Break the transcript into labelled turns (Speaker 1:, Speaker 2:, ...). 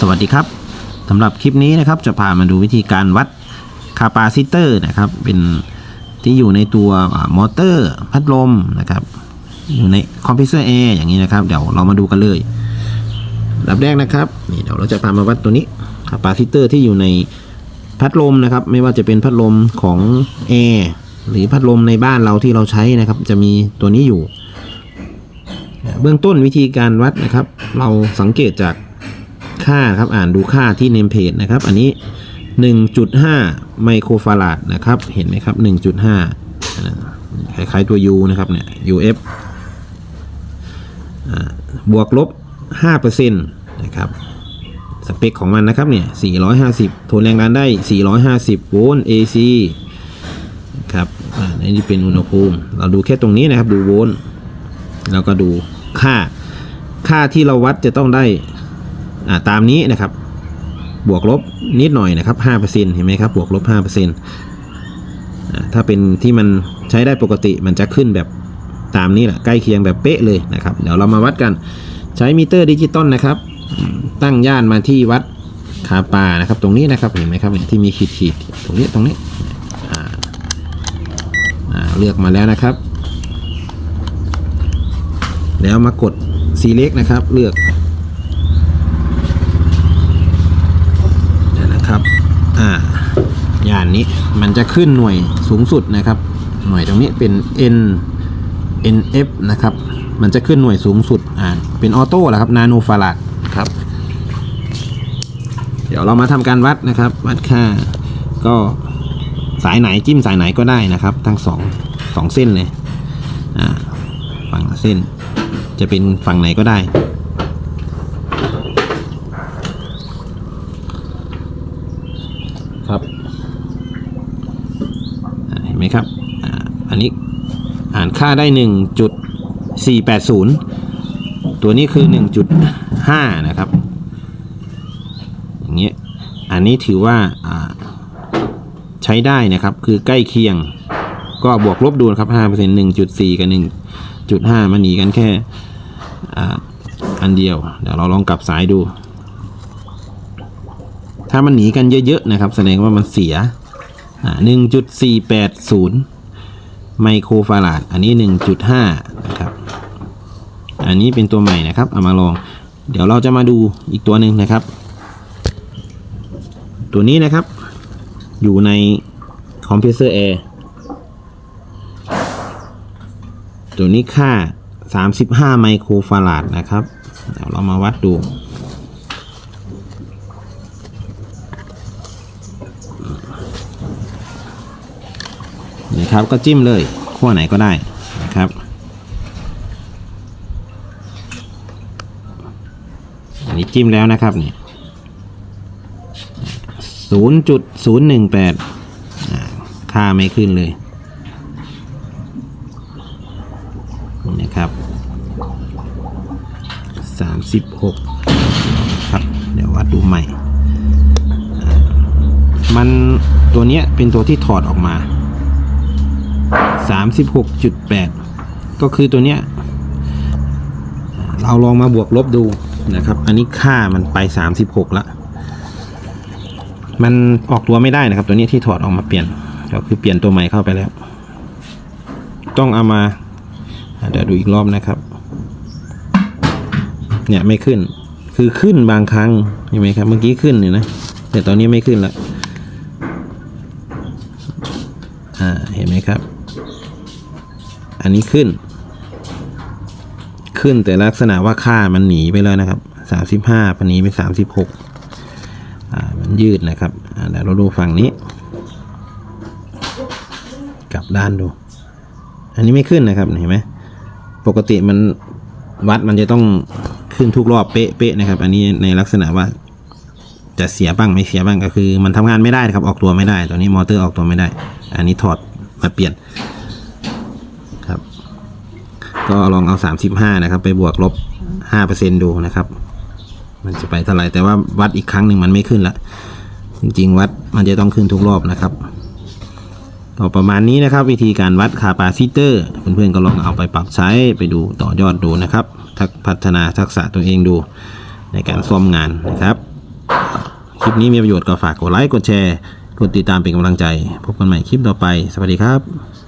Speaker 1: สวัสดีครับสำหรับคลิปนี้นะครับจะพามาดูวิธีการวัดคาปาซิเตอร์นะครับ เป็นที่อยู่ในตัวอมอเตอร์พัดลมนะครับ อยู่ในคอมเพรสเซอร์แอร์อย่างนี้นะครับ เดี๋ยวเรามาดูกันเลยอันดับแรกนะครับนี่เดี๋ยวเราจะพามาวัดตัวนี้คาปาซิเตอร์ที่อยู่ในพัดลมนะครับ ไม่ว่าจะเป็นพัดลมของแอร์หรือพัดลมในบ้านเราที่เราใช้นะครับ จะมีตัวนี้อยู่ เบื้องต้นวิธีการวัดนะครับ เราสังเกตจาก ค่าครับอ่านดูค่าที่เนมเพจนะครับ อันนี้ 1.5 ไมโครฟาราดนะครับ เห็นไหมครับ 1.5อ่าคล้ายๆตัว U นะครับเนี่ย UF อ่าบวกลบ 5%นะครับสเปคของมันนะครับเนี่ย 450ทนแรงดันได้ 450 โวลต์ AC ครับอันนี้เป็นอุณหภูมิ เราดูแค่ตรงนี้นะครับ ดูโวลต์ แล้วก็ดูค่า ค่าที่เราวัดจะต้องได้ ตามนี้นะครับ บวกลบนิดหน่อยนะครับ5%เห็นไหมครับ บวกลบ5%ถ้าเป็นที่มันใช้ได้ปกติมันจะขึ้นแบบตามนี้แหละใกล้เคียงแบบเป๊ะเลยนะครับ เดี๋ยวเรามาวัดกันใช้มิเตอร์ดิจิตอลนะครับ ตั้งย่านมาที่วัดคาปานะครับ ตรงนี้นะครับเห็นไหมครับเนี่ยที่มีขีดขีดๆตรงนี้ตรงนี้เลือกมาแล้วนะครับ แล้วมากด select นะครับ เลือกเนี่ยนะครับ อ่าย่านนี้มันจะขึ้นหน่วยสูงสุดนะครับ หน่วยตรงนี้เป็น n nf นะครับ มันจะขึ้นหน่วยสูงสุดอ่าเป็นออโต้แหละครับนาโนฟาราดครับ เดี๋ยวเรามาทำการวัดนะครับ วัดค่าก็สายไหนจิ้มสายไหนก็ได้นะครับ ทั้งสองสองเส้นเลยอ่าฝั่งละเส้น จะเป็นฝั่งไหนก็ได้ ครับอ่าเห็ นไหมครับอันนี้อ่านค่าได้ 1.480 ตัวนี้คือ 1.5 นะครับ อย่างเงี้ยอันนี้ถือว่าใช้ได้นะครับคือใกล้เคียงก็บวกลบดูนะครับ5% 1.4 กับ 1.5 มันหนีกันแค่ออันเดียว เดี๋ยวเราลองกลับสายดู ถ้ามันหนีกันเยอะๆนะครับ แสดงว่ามันเสีย อ่า1.480ไมโครฟาราด อันนี้1.5นะครับ อันนี้เป็นตัวใหม่นะครับ เอามาลอง เดี๋ยวเราจะมาดูอีกตัวหนึ่งนะครับ ตัวนี้นะครับ อยู่ในคอมเพรสเซอร์แอร์ตัวนี้ค่า 35 ไมโครฟาราดนะครับ เดี๋ยวเรามาวัดดู นะครับก็จิ้มเลยขั้วไหนก็ได้นะครับอันนี้จิ้มแล้วนะครับนี่ศูนย์จุดศูนย์หนึ่งแปดค่าไม่ขึ้นเลยนี่นะครับสามสิบหกครับ เดี๋ยววัดดูใหม่ มันตัวเนี้ยเป็นตัวที่ถอดออกมา สามสิบหกจุดแปดก็คือตัวเนี้ย เราลองมาบวกลบดูนะครับ อันนี้ค่ามันไปสามสิบหกละมันออกตัวไม่ได้นะครับ ตัวนี้ที่ถอดออกมาเปลี่ยน ก็คือเปลี่ยนตัวใหม่เข้าไปแล้ว ต้องเอามาเดี๋ยวดูอีกรอบนะครับ เนี่ยไม่ขึ้น คือขึ้นบางครั้งเห็นไหมครับ เมื่อกี้ขึ้นเนี่ยนะ แต่ตอนนี้ไม่ขึ้นละอ่า เห็นไหมครับ อันนี้ขึ้น ขึ้นแต่ลักษณะว่าค่ามันหนีไปแล้วนะครับสามสิบห้าพันนี้ไปสามสิบหกอ่ามันยืดนะครับอ่าเดี๋ยวเราดูฝั่งนี้ กลับด้านดู อันนี้ไม่ขึ้นนะครับเห็นไหมปกติมันวัดมันจะต้องขึ้นทุกรอบเป๊ะๆนะครับ อันนี้ในลักษณะว่า จะเสียบ้างไม่เสียบ้างก็คือ มันทำงานไม่ได้นะครับออกตัวไม่ได้ ตัวนี้มอเตอร์ออกตัวไม่ได้ อันนี้ถอดมาเปลี่ยน ก็ลองเอา 35 นะครับ ไปบวกลบ 5%ดูนะครับ มันจะไปเท่าไหร่แต่ว่าวัดอีกครั้งหนึ่งมันไม่ขึ้นละจริง ๆ วัดมันจะต้องขึ้นทุกรอบนะครับก็ประมาณนี้นะครับ วิธีการวัดคาปาซิเตอร์เพื่อนๆก็ลองเอาไปปรับใช้ไปดูต่อยอดดูนะครับ ทักพัฒนาทักษะตัวเองดู ในการซ่อมงานนะครับ คลิปนี้มีประโยชน์ก็ฝากกดไลค์กดแชร์กดติดตามเป็นกำลังใจ พบกันใหม่คลิปต่อไป สวัสดีครับ